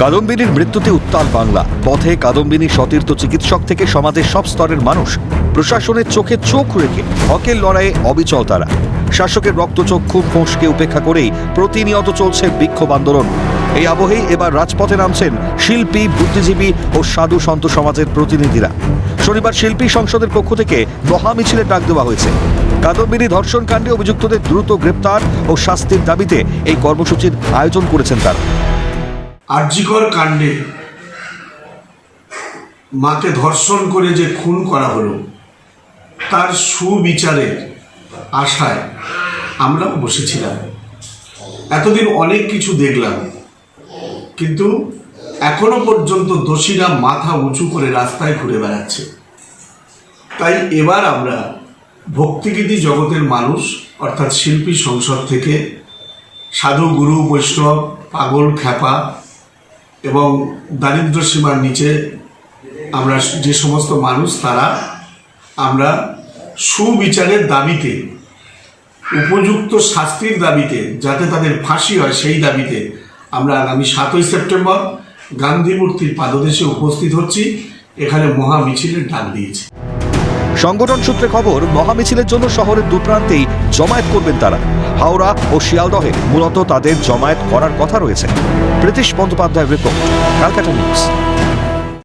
কাদম্বিনীর মৃত্যুতে উত্তাল বাংলা। পথে কাদম্বিনী সতীর্থ চিকিৎসক থেকে সমাজের সব স্তরের মানুষ প্রশাসনের চোখে চোখ রেখে হকের লড়াইয়ে অবিচল তারা। শাসকের রক্তচক্ষু ফোঁসকে উপেক্ষা করেই প্রতিনিয়ত চলছে বিক্ষোভ আন্দোলন। এই আবহেই এবার রাজপথে নামছেন শিল্পী, বুদ্ধিজীবী ও সাধু সন্ত সমাজের প্রতিনিধিরা। শনিবার শিল্পী সংসদের পক্ষ থেকে মহামিছিলের ডাক দেওয়া হয়েছে। কাদম্বিনী ধর্ষণকাণ্ডে অভিযুক্তদের দ্রুত গ্রেপ্তার ও শাস্তির দাবিতে এই কর্মসূচির আয়োজন করেছেন তারা। আর্যিকর কাণ্ডে মাকে ধর্ষণ করে যে খুন করা হলো, তার সুবিচারের আশায় আমরাও বসেছিলাম। এতদিন অনেক কিছু দেখলাম, কিন্তু এখনও পর্যন্ত দোষীরা মাথা উঁচু করে রাস্তায় ঘুরে বেড়াচ্ছে। তাই এবার আমরা ভক্তিগীতি জগতের মানুষ, অর্থাৎ শিল্পী সংসদ থেকে সাধু গুরু বৈষ্ণব, পাগল, খ্যাপা এবং দারিদ্র সীমার নিচে আমরা যে সমস্ত মানুষ, তারা আমরা সুবিচারের দাবিতে, উপযুক্ত শাস্তির দাবিতে, যাতে তাদের ফাঁসি হয়, সেই দাবিতে আমরা আগামী সাতই সেপ্টেম্বর গান্ধী মূর্তির পাদদেশে উপস্থিত হচ্ছি। এখানে মহা মিছিলের ডাক দিয়েছি। সংগঠন সূত্রে খবর, মহামিছিলের জন্য শহরের দুপ্রান্তেই জমায়েত করবেন তারা। হাওড়া ও শিয়ালদহে মূলত তাদের জমায়েত করার কথা রয়েছে। প্রীতিশ বন্দ্যোপাধ্যায়ের রিপোর্ট কালকাটা নিউজ